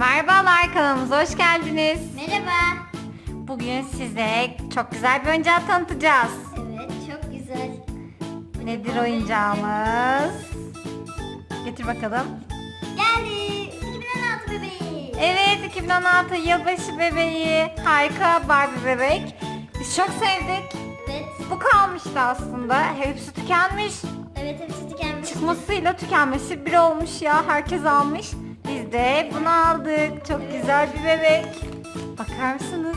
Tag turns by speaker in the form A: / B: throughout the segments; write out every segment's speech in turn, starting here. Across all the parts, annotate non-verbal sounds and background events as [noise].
A: Merhabalar kanalımıza hoş geldiniz.
B: Merhaba.
A: Bugün size çok güzel bir oyuncak tanıtacağız.
B: Evet çok güzel.
A: Nedir oyuncağımız? Getir bakalım.
B: Geldi. 2016 bebeği.
A: Evet 2016 yılbaşı bebeği. Harika Barbie bebek. Biz çok sevdik.
B: Evet.
A: Bu kalmıştı aslında. Hepsi tükenmiş.
B: Evet hepsi tükenmiş.
A: Çıkmasıyla tükenmesi bir olmuş ya. Herkes almış. Biz de bunu aldık. Çok güzel bir bebek. Bakar mısınız?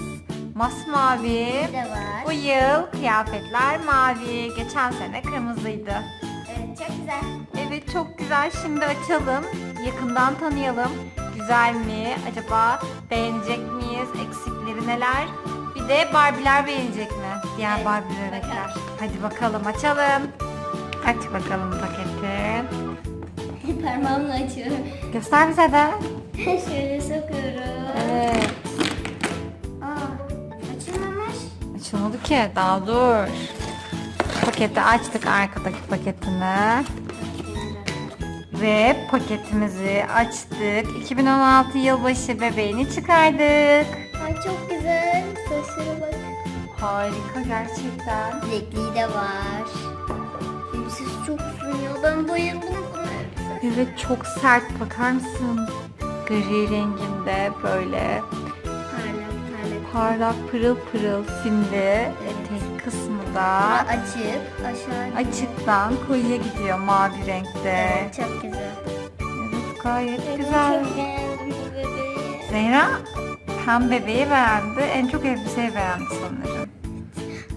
A: Masmavi.
B: Bir de var.
A: Bu yıl kıyafetler mavi. Geçen sene kırmızıydı.
B: Evet çok güzel.
A: Evet çok güzel. Şimdi açalım. Yakından tanıyalım. Güzel mi? Acaba beğenecek miyiz? Eksikleri neler? Bir de Barbie'ler beğenecek mi? Diğer
B: Evet,
A: Barbie bebekler.
B: bakalım.
A: Hadi bakalım açalım. Aç bakalım paketi.
B: Parmağımla açıyorum.
A: Göster bize de. [laughs]
B: Şöyle sokuyorum.
A: Evet.
B: Aa, açılmamış.
A: Açılmadı ki. Daha dur. Paketi açtık arkadaki paketini. Ve paketimizi açtık. 2016 yılbaşı bebeğini çıkardık.
B: Ay çok güzel. Saçlara bak.
A: Harika gerçekten.
B: Bilekliği de var. Elbisesi çok uzun ya. Ben bayıldım.
A: Evet çok sert bakar mısın? Gri renginde böyle
B: Parlak parlak.
A: pırıl pırıl simli etek kısmı da
B: Açık. Aşağı.
A: açıktan koyuya gidiyor mavi renkte.
B: Evet çok güzel.
A: Evet gayet
B: Ben
A: güzel.
B: çok.
A: Zehra hem bebeği beğendi en çok elbiseyi beğendi sanırım.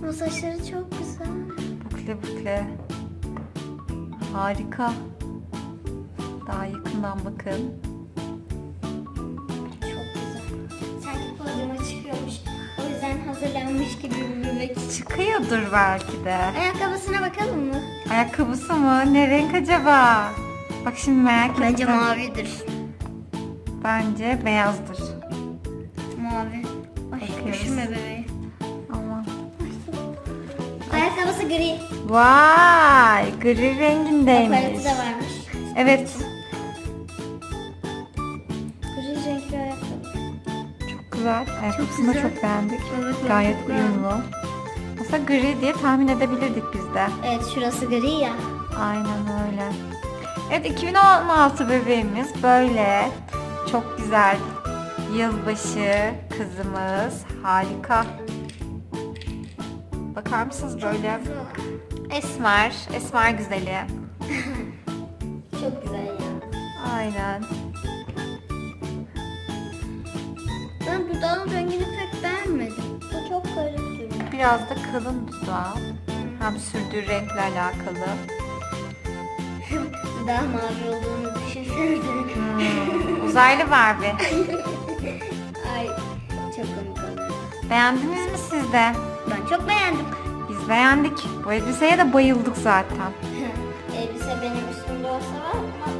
B: Bu saçları çok güzel.
A: Bukle bukle. Harika. Daha yakından bakın.
B: Çok güzel. Sanki podyuma çıkıyormuş. O yüzden hazırlanmış gibi bir bebek.
A: Çıkıyordur belki de.
B: Ayakkabısına bakalım mı?
A: Ayakkabısı mı? Ne renk acaba? Bak şimdi merak ettim.
B: Bence mavidir.
A: Bence beyazdır.
B: Mavi. Ay
A: Bakıyoruz.
B: üşüme bebeği.
A: Aman.
B: Ayakkabısı gri.
A: Vay, gri
B: Aparatı
A: rengindeymiş.
B: da varmış.
A: Evet, güzel. Ayakkabısını
B: güzel.
A: çok beğendik.
B: Evet,
A: Gayet
B: çok beğendim.
A: uyumlu. Aslında gri diye tahmin edebilirdik biz de.
B: Evet şurası gri ya.
A: Aynen öyle. Evet 2016 bebeğimiz böyle. Çok güzel. Yılbaşı kızımız. Harika. Bakar mısınız böyle? Esmer. Esmer güzeli. [laughs]
B: Çok güzel ya.
A: Aynen.
B: Ben dudağın rengini pek beğenmedim. Bu çok duruyor.
A: Biraz da kalın dudağı. Hem sürdüğü renkle alakalı. [laughs]
B: Daha mavi olduğunu düşünsene.
A: Hmm, [laughs] uzaylı Barbie.
B: Ay çok komik.
A: Beğendiniz mi siz de?
B: Ben çok beğendim.
A: Biz beğendik. Bu elbiseye de bayıldık zaten. [laughs]
B: Elbise benim üstümde olsa var ama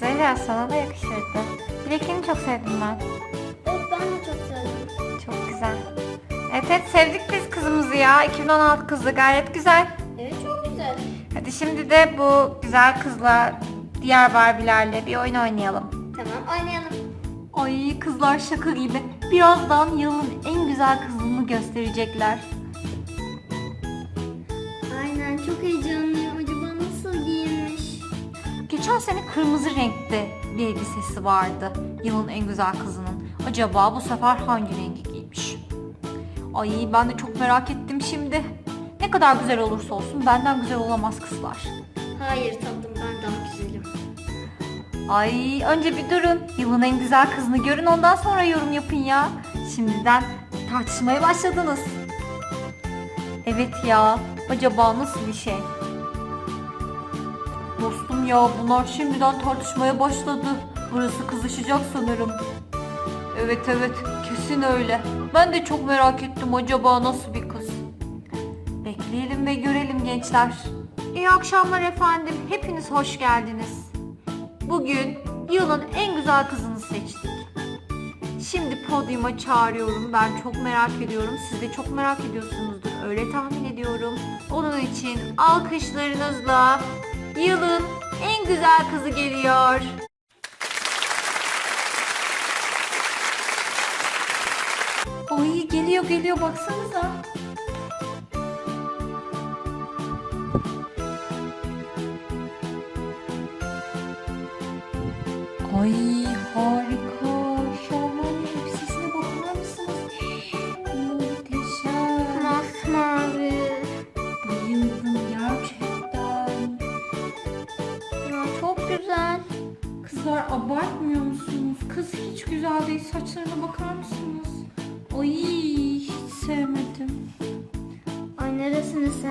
A: Zehra sana da yakışırdı. Bilekliğini çok sevdim ben.
B: Evet ben de çok sevdim.
A: Çok güzel. Evet evet sevdik biz kızımızı ya. 2016 kızı gayet güzel.
B: Evet çok güzel.
A: Hadi şimdi de bu güzel kızla diğer Barbie'lerle bir oyun oynayalım.
B: Tamam oynayalım.
A: Ay kızlar şaka gibi. Birazdan yılın en güzel kızını gösterecekler.
B: Aynen çok heyecanlıyım.
A: Geçen sene kırmızı renkte bir elbisesi vardı. Yılın en güzel kızının. Acaba bu sefer hangi rengi giymiş? Ay ben de çok merak ettim şimdi. Ne kadar güzel olursa olsun benden güzel olamaz kızlar.
B: Hayır tatlım ben daha güzelim.
A: Ay önce bir durun. Yılın en güzel kızını görün ondan sonra yorum yapın ya. Şimdiden tartışmaya başladınız. Evet ya. Acaba nasıl bir şey? Dostum ya bunlar şimdiden tartışmaya başladı. Burası kızışacak sanırım. Evet evet kesin öyle. Ben de çok merak ettim acaba nasıl bir kız. Bekleyelim ve görelim gençler. İyi akşamlar efendim. Hepiniz hoş geldiniz. Bugün yılın en güzel kızını seçtik. Şimdi podyuma çağırıyorum. Ben çok merak ediyorum. Siz de çok merak ediyorsunuzdur. Öyle tahmin ediyorum. Onun için alkışlarınızla yılın en güzel kızı geliyor. Ay geliyor geliyor baksanıza.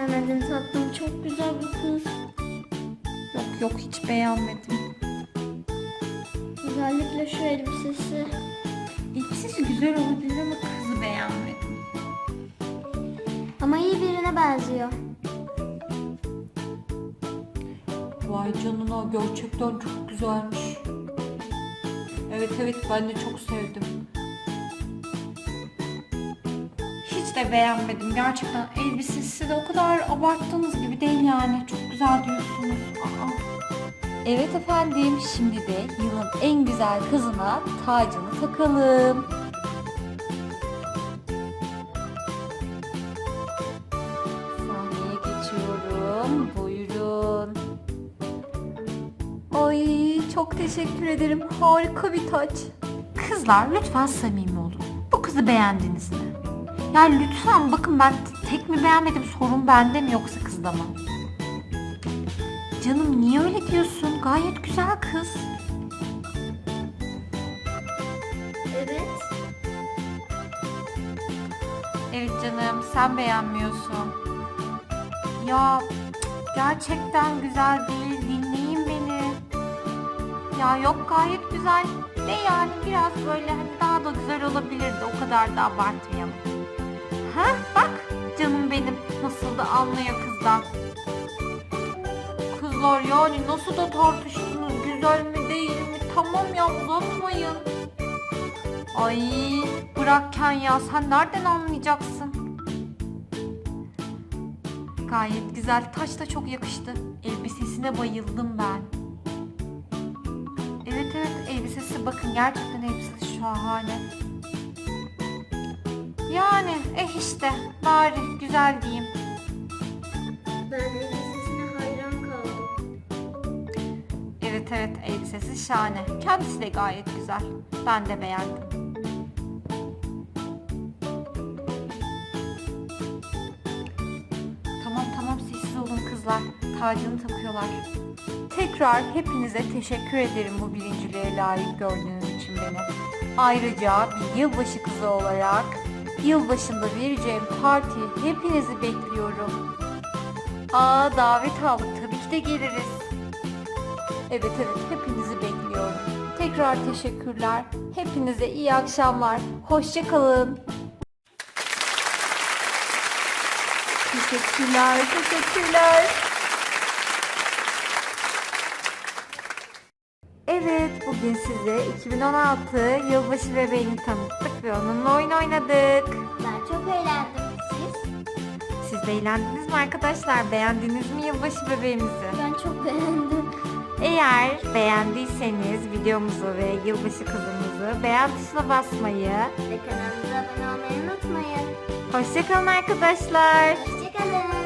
B: Sevmedin tatlım? Çok güzel bir kız.
A: Yok yok hiç beğenmedim.
B: Özellikle şu elbisesi.
A: İkisi güzel olabilir ama kızı beğenmedim.
B: Ama iyi birine benziyor.
A: Vay canına gerçekten çok güzelmiş. Evet evet ben de çok sevdim. Hiç de beğenmedim gerçekten elbisesi de o kadar abarttığınız gibi değil yani. Çok güzel diyorsunuz. Aa. Evet efendim şimdi de yılın en güzel kızına tacını takalım. Sahneye geçiyorum. Buyurun. Ay çok teşekkür ederim. Harika bir taç. Kızlar lütfen samimi olun. Bu kızı beğendiniz mi? Ya lütfen bakın ben tek mi beğenmedim sorun bende mi yoksa kızda mı? Canım niye öyle diyorsun? Gayet güzel kız.
B: Evet.
A: Evet canım sen beğenmiyorsun. Ya gerçekten güzel değil dinleyin beni. Ya yok gayet güzel de yani biraz böyle hani daha da güzel olabilirdi o kadar da abartmayalım. Ha bak canım benim nasıl da anlıyor kızdan. Kızlar yani nasıl da tartıştınız güzel mi değil mi tamam ya uzatmayın. Ay bırakken ya sen nereden anlayacaksın? Gayet güzel. Taş da çok yakıştı. Elbisesine bayıldım ben. Evet evet elbisesi bakın gerçekten elbisesi şahane. Yani eh işte bari güzel diyeyim.
B: Ben elbisesine hayran kaldım.
A: Evet evet elbisesi şahane. Kendisi de gayet güzel. Ben de beğendim. Tamam tamam sessiz olun kızlar. Tacını takıyorlar. Tekrar hepinize teşekkür ederim bu birinciliğe layık gördüğünüz için beni. Ayrıca bir yılbaşı kızı olarak yılbaşında vereceğim partiye hepinizi bekliyorum. Aa davet aldık tabii ki de geliriz. Evet evet hepinizi bekliyorum. Tekrar teşekkürler. Hepinize iyi akşamlar. Hoşça kalın. Teşekkürler, teşekkürler. Evet, bugün size 2016 yılbaşı bebeğini tanıttık ve onunla oyun oynadık.
B: Ben çok eğlendim. Siz?
A: Siz de eğlendiniz mi arkadaşlar? Beğendiniz mi yılbaşı bebeğimizi?
B: Ben çok beğendim.
A: Eğer beğendiyseniz videomuzu ve yılbaşı kızımızı beğen tuşuna basmayı,
B: Ve kanalımıza abone olmayı unutmayın.
A: hoşçakalın arkadaşlar.
B: Hoşçakalın.